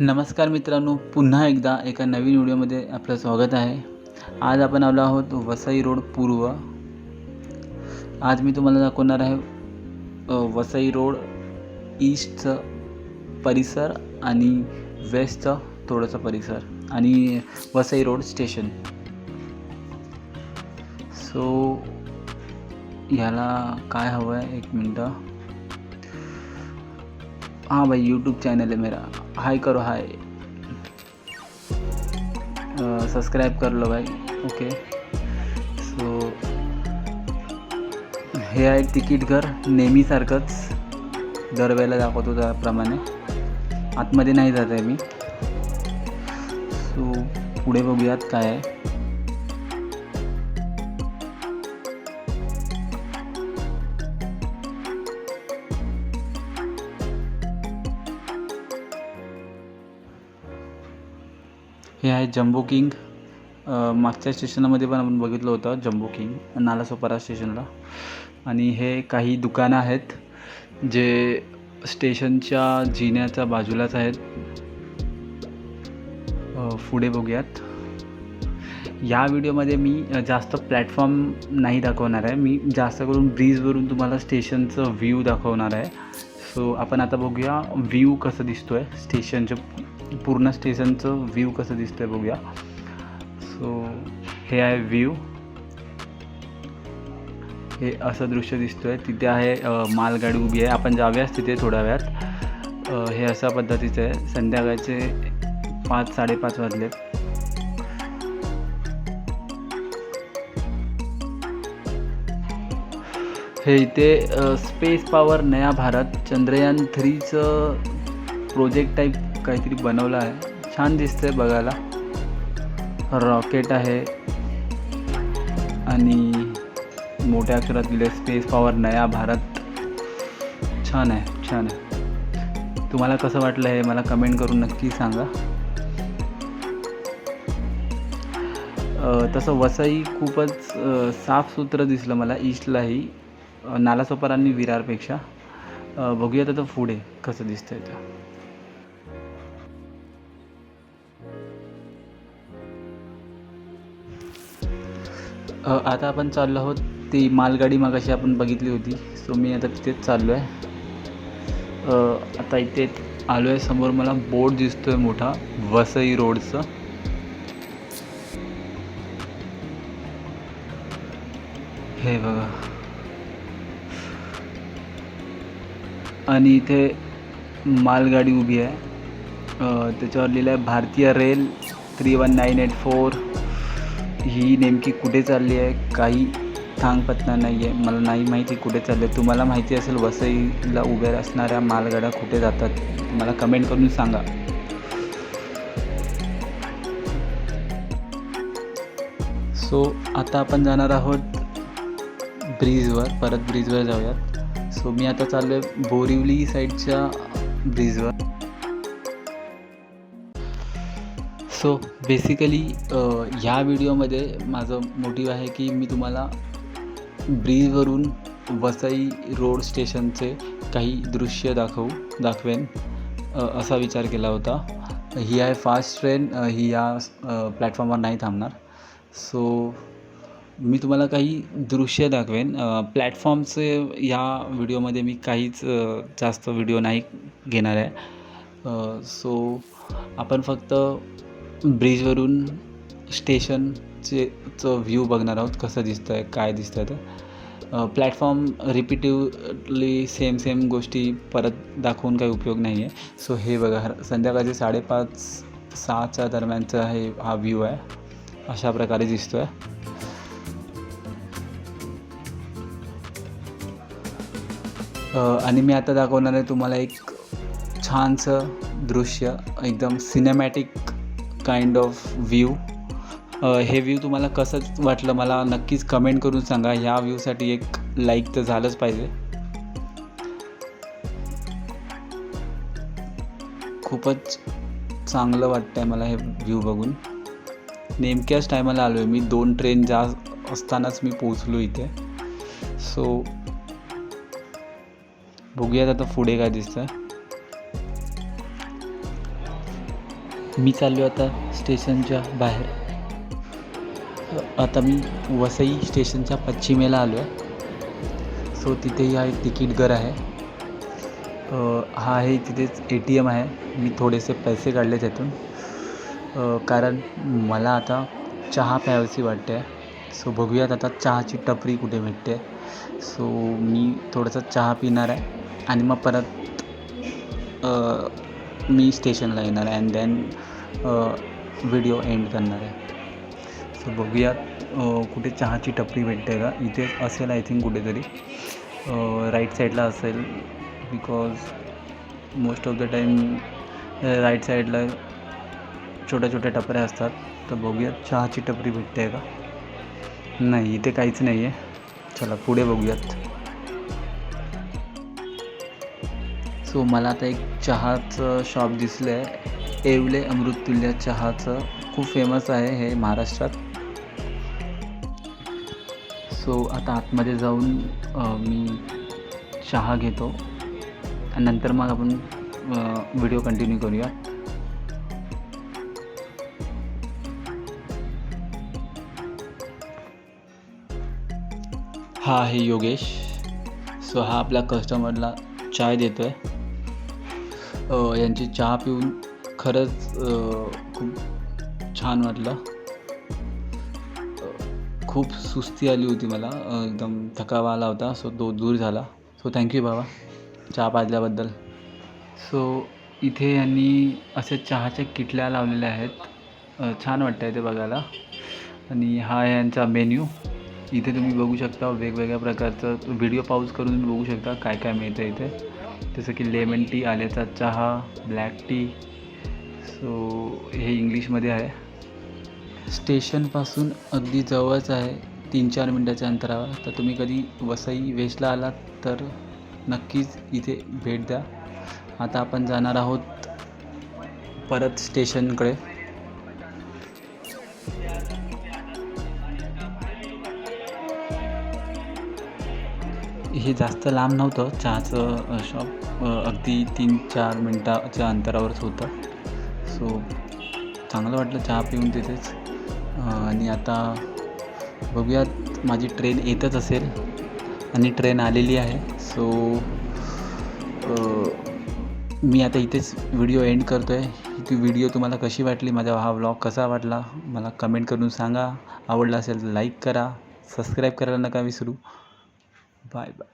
नमस्कार मित्रांनो पुन्हा एकदा एका नवीन व्हिडिओमध्ये आपलं स्वागत आहे. आज आपण आलो आहोत वसई रोड पूर्व. आज मी तुम्हाला दाखवणार आहे वसई रोड ईस्टचं परिसर आणि वेस्टचं थोडंसं परिसर आणि वसई रोड स्टेशन सो ह्याला काय हवं आहे एक मिनटं. हाँ भाई यूट्यूब चैनल है मेरा। हाय करो हाय सब्सक्राइब कर लो भाई ओके सो हे आहे तिकीट घर नेहमीसारखंच दरवेळेला दाखवतो त्याप्रमाणे. आतमध्ये नाही जात आहे मी. सो पुढे बघूयात काय आहे. हे आहे जम्बो किंग. मागच्या स्टेशनमध्ये पण आपण बघितलं होतं जम्बो किंग नालासोपारा स्टेशनला आणि हे काही दुकानं आहेत जे स्टेशनच्या जिन्याच्या बाजूलाच आहेत. पुढे बघूयात. या व्हिडिओमध्ये मी जास्त प्लॅटफॉर्म नाही दाखवणार आहे. मी जास्त करून ब्रिजवरून तुम्हाला स्टेशनचं व्ह्यू दाखवणार आहे. सो आपण आता बघूया व्ह्यू कसं दिसतो आहे स्टेशनचं पूर्ण स्टेशनचं व्ह्यू कसं दिसतं आहे बघूया. सो हे आहे व्ह्यू हे असं दृश्य दिसतो आहे तिथे आहे मालगाडी उभी आहे. आपण जाऊयाच तिथे थोड्या वेळात. हे अशा पद्धतीचं आहे. संध्याकाळचे पाच साडेपाच वाजले. हे इथे स्पेस पॉवर नया भारत. चंद्रयान थ्रीचं प्रोजेक्ट टाईप काहीतरी बनवलं आहे. छान दिसतंय बघायला. रॉकेट आहे. आणि मोठ्या अक्षरात दिले स्पेस पॉवर नया भारत. छान आहे छान आहे. तुम्हाला कसं वाटलं हे मला कमेंट करून नक्की सांगा. तसं वसई खूपच साफसुथरं दिसलं मला ईस्टलाही नालासोपार आणि विरारपेक्षा. बघूया बघूयात आता पुढे कसं दिसतंय ते. आता आपण चाललो आहोत. ती मालगाडी मगाशी आपण बघितली होती. सो मी आता तिथेच चाललो आहे आता इथे आलो आहे समोर मला बोर्ड दिसतोय मोठा. वसई रोडचं. हे बघा. आणि इथे मालगाडी उभी आहे. त्याच्यावर लिहिलं आहे भारतीय rail three one nine eight four. ही नेमकी कुठे चालली आहे? काही थांगपत्ता नाही आहे मला नाही माहिती कुठे चालले आहे. तुम्हाला माहिती असेल वसईला उभ्या असणाऱ्या मालगाड्या कुठे जातात? मला कमेंट करून सांगा. सो आता आपण जाणार आहोत ब्रिजवर. परत ब्रिजवर जाऊयात. सो मी आता चाललो आहे बोरिवली साईडच्या ब्रिजवर. सो बेसिकली ह्या व्हिडिओमध्ये माझं मोटिव्ह आहे की मी तुम्हाला ब्रिजवरून वसई रोड स्टेशनचे काही दृश्य दाखवू दाखवेन. असा विचार केला होता. ही आहे फास्ट ट्रेन ही या प्लॅटफॉर्मवर नाही थांबणार. सो मी तुम्हाला काही दृश्य दाखवेन. प्लॅटफॉर्मचे या व्हिडिओमध्ये मी काहीच जास्त व्हिडिओ नाही घेणार आहे. सो आपण फक्त ब्रिजवरून स्टेशनचे चं व्ह्यू बघणार आहोत कसं दिसतं आहे काय दिसतं आहे तर प्लॅटफॉर्म रिपिटिवली सेम सेम गोष्टी परत दाखवून काही उपयोग नाही आहे सो हे बघा संध्याकाळचे साडेपाच सहाच्या दरम्यानचा हे हा व्ह्यू आहे. अशा प्रकारे दिसतो आहे आणि मी आता दाखवणार आहे तुम्हाला एक छानसं दृश्य एकदम सिनेमॅटिक काइंड ऑफ व्ह्यू हे व्ह्यू तुम्हाला कसं वाटलं मला नक्कीच कमेंट करून सांगा. ह्या व्ह्यूसाठी एक लाईक तर झालंच पाहिजे. खूपच चांगलं वाटतं आहे मला हे व्ह्यू बघून. नेमक्याच टायमाला आलो आहे मी. दोन ट्रेन जा असतानाच मी पोचलो इथे. सो बघूयात आता पुढे काय दिसतं मी चाललो आता स्टेशनच्या बाहेर. आता मी वसई स्टेशनच्या पश्चिमेला आलो आहे सो तिथेही हा एक तिकीट घर आहे. हा आहे तिथेच ए टी एम आहे. मी थोडेसे पैसे काढले त्यातून. कारण मला आता चहा प्यावीशी वाटते. सो बघूयात आता चहाची टपरी कुठे भेटते. सो मी थोडंसं चहा पिणार आहे. आणि मग परत मी स्टेशनला येणार आहे. अँड देन व्हिडिओ एंड करणार आहे. सो बघूयात कुठे चहाची टपरी भेटते का? इथे असेल आय थिंक कुठेतरी. राईट साईडला असेल because most of the time right साईडला छोट्या छोट्या टपऱ्या असतात. तर बघूयात चहाची टपरी भेटते का? नाही इथे काहीच नाही आहे चला पुढे बघूयात. सो मला आता एक चहाचं शॉप दिसलं आहे येवले अमृततुल्य चहाचं खूप फेमस आहे हे महाराष्ट्रात. सो आता आतमध्ये जाऊन मी चहा घेतो. आणि नंतर मग आपण व्हिडिओ कंटिन्यू करूया. हा आहे योगेश. सो हा आपल्या कस्टमरला चाय देतो आहे यांची चहा पिऊन खरंच खूप छान वाटलं. खूप सुस्ती आली होती मला. एकदम थकावा आला होता. सो तो दूर झाला. सो थँक्यू बाबा. चहा पाजल्याबद्दल. सो इथे यांनी असे चहाच्या किटल्या लावलेल्या आहेत. छान वाटतं आहे ते बघायला. आणि हा आहे यांचा मेन्यू इथे तुम्ही बघू शकता वेगवेगळ्या प्रकारचं. व्हिडिओ पाऊस करून तुम्ही बघू शकता काय काय मिळतं इथे. जसं की लेमन टी आल्याचा चहा ब्लॅक टी सो हे इंग्लिशमध्ये आहे. स्टेशनपासून अगदी जवळच आहे. तीन चार मिनटाच्या अंतरावर. तर तुम्ही कधी वसई वेस्टला आलात तर नक्कीच इथे भेट द्या. आता आपण जाणार आहोत परत स्टेशनकडे. हे जास्त लांब नव्हतं. चहाचं शॉप अगदी तीन चार मिनटाच्या अंतरावरच होतं. सो चांगलं वाटलं चहा पिऊन तिथेच. आणि आता बघूयात माझी ट्रेन येतच असेल आणि ट्रेन आलेली आहे. सो मी आता इथेच व्हिडिओ एंड करतो आहे ती व्हिडिओ तुम्हाला कशी वाटली माझा हा व्लॉग कसा वाटला मला कमेंट करून सांगा. आवडला असेल तर लाईक करा. सबस्क्राईब करायला नका विसरू. Bye bye